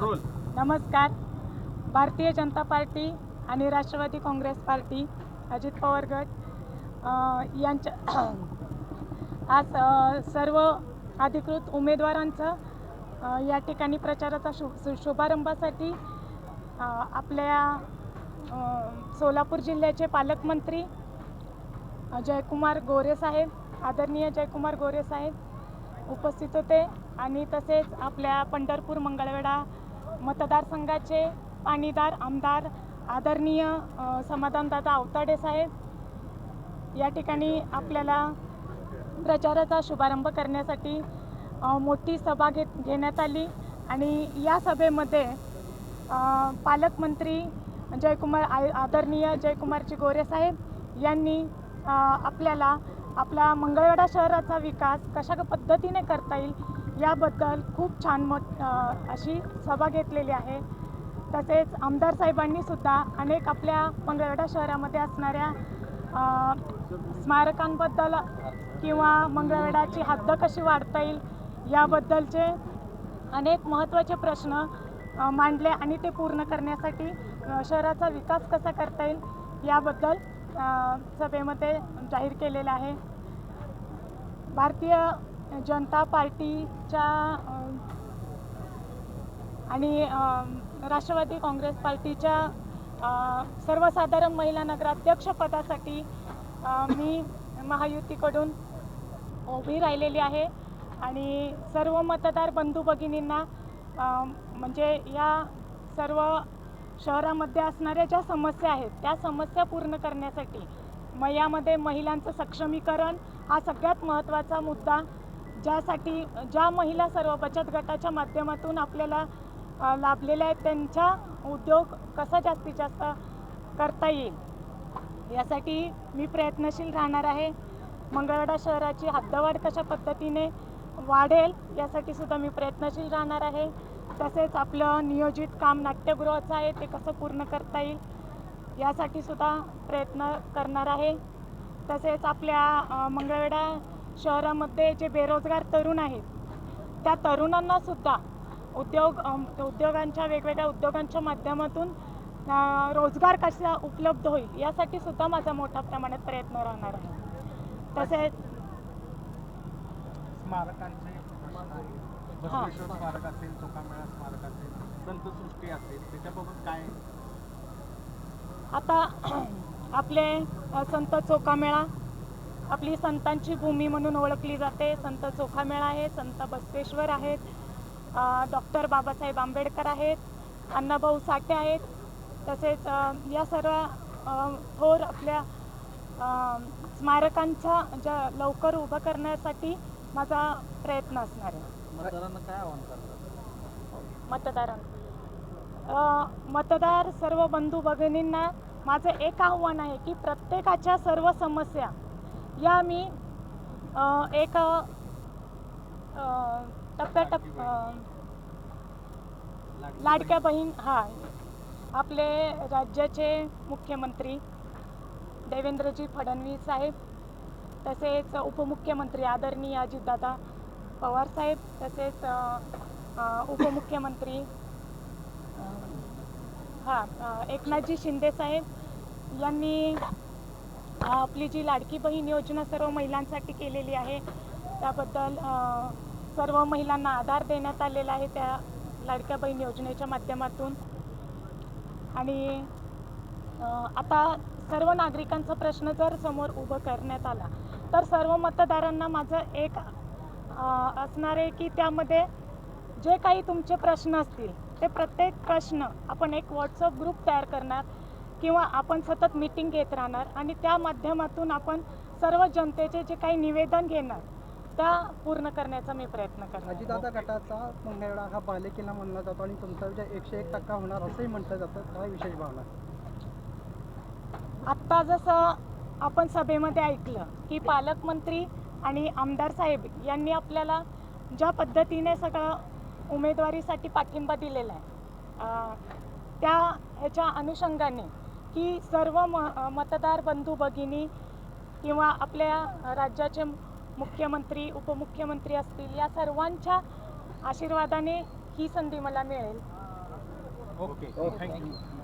नमस्कार. भारतीय जनता पार्टी आणि राष्ट्रवादी काँग्रेस पार्टी अजित पवार गट यांच्या आज सर्व अधिकृत उमेदवारांचं या ठिकाणी प्रचाराचा शु शुभारंभासाठी आपल्या सोलापूर जिल्ह्याचे पालकमंत्री जयकुमार गोरे साहेब आदरणीय जयकुमार गोरे साहेब उपस्थित होते आणि तसेच आपल्या पंढरपूर मंगळवेढा मतदारसंघाचे पाणीदार आमदार आदरणीय समाधानदादा अवताडे साहेब. या ठिकाणी आपल्याला प्रचाराचा शुभारंभ करण्यासाठी मोठी सभा घेत घेण्यात आली आणि या सभेमध्ये पालकमंत्री जयकुमार आय आदरणीय जयकुमारजी गोरे साहेब यांनी आपल्याला आपला मंगळवेढा शहराचा विकास कशा पद्धतीने करता येईल याबद्दल खूप छान मत अशी सभा घेतलेली आहे. तसेच आमदार साहेबांनी सुद्धा अनेक आपल्या मंगळवेढा शहरामध्ये असणाऱ्या स्मारकांबद्दल किंवा मंगळवेढाची हद्द कशी वाढता येईल याबद्दलचे अनेक महत्त्वाचे प्रश्न मांडले आणि ते पूर्ण करण्यासाठी शहराचा विकास कसा करता येईल याबद्दल सभेमध्ये जाहीर केलेलं आहे. भारतीय जनता पार्टीच्या आणि राष्ट्रवादी काँग्रेस पार्टीच्या सर्वसाधारण महिला नगराध्यक्षपदासाठी मी महायुतीकडून उभी राहिलेली आहे. आणि सर्व मतदार बंधू भगिनींना म्हणजे या सर्व शहरामध्ये असणाऱ्या ज्या समस्या आहेत त्या समस्या पूर्ण करण्यासाठी मग यामध्ये महिलांचं सक्षमीकरण हा सगळ्यात महत्त्वाचा मुद्दा ज्यासाठी ज्या महिला सर्व बचत गटाच्या माध्यमातून आपल्याला लाभलेल्या आहेत त्यांचा उद्योग कसा जास्तीत जास्त करता येईल? यासाठी मी प्रयत्नशील राहणार आहे. मंगळवाडा शहराची हद्दवाढ कशा पद्धतीने वाढेल यासाठी सुद्धा मी प्रयत्नशील राहणार आहे. तसेच आपलं नियोजित काम नाट्यगृहाचं आहे ते कसं पूर्ण करता येईल यासाठी सुद्धा प्रयत्न करणार आहे. तसेच आपल्या मंगळवेढा शहरामध्ये जे बेरोजगार तरुण आहेत त्या तरुणांना सुद्धा उद्योग उद्योगांच्या वेगवेगळ्या उद्योगांच्या माध्यमातून रोजगार कसा उपलब्ध होईल यासाठी सुद्धा माझा मोठ्या प्रमाणात प्रयत्न राहणार आहे तसेच स्मारकांचे प्रश्न आहेत. बसवेश्वर स्मारक असेल चोखामेळा स्मारक असेल संतसृष्टी असेल त्याच्याबाबत काय आता आपले संत चोखामेळा आपली संतांची भूमी म्हणून ओळखली जाते. संत चोखामेळा आहे संत बसवेश्वर आहेत डॉक्टर बाबासाहेब आंबेडकर आहेत अण्णाभाऊ साठे आहेत. तसेच या सर्व थोर आपल्या स्मारकांच्या ज्या लवकर उभं करण्यासाठी माझा प्रयत्न असणार आहे. मतदारांना मतदार सर्व बंधू भगिनींना माझं एक आव्हान आहे की प्रत्येकाच्या सर्व समस्या या मी एक टप्प्याटप लाडक्या बहीण हा आपले राज्याचे मुख्यमंत्री देवेंद्रजी फडणवीस साहेब तसेच उपमुख्यमंत्री आदरणीय अजितदादा पवार साहेब तसेच उपमुख्यमंत्री हां एकनाथजी शिंदे साहेब यांनी आपली जी लाडकी बहीण योजना सर्व महिलांसाठी केलेली आहे त्याबद्दल सर्व महिलांना आधार देण्यात आलेला आहे त्या लाडक्या बहीण योजनेच्या माध्यमातून. आणि आता सर्व नागरिकांचा प्रश्न जर समोर उभं करण्यात आला तर सर्व मतदारांना माझं एक असणार आहे की त्यामध्ये जे काही तुमचे प्रश्न असतील ते प्रत्येक प्रश्न आपण एक व्हॉट्सअप ग्रुप तयार करणार. किंवा आपण सतत मीटिंग घेत राहणार आणि त्या माध्यमातून आपण सर्व जनतेचे जे काही निवेदन घेणार त्या पूर्ण करण्याचा मी प्रयत्न करणार. अजितदादा गटाचा मंगळवेढा हा बालेकिल्ला म्हणला जातो आणि तुमचा विजय एकशे एक टक्का होणार असंही म्हटलं जातं. काय विशेष भावना? आत्ता जसं आपण सभेमध्ये ऐकलं की पालकमंत्री आणि आमदार साहेब यांनी आपल्याला ज्या पद्धतीने सगळं उमेदवारीसाठी पाठिंबा दिलेला आहे त्या ह्याच्या अनुषंगाने की सर्व म मतदार बंधू भगिनी किंवा आपल्या राज्याचे मुख्यमंत्री उपमुख्यमंत्री असतील या सर्वांच्या आशीर्वादाने ही संधी मला मिळेल. ओके. Thank you.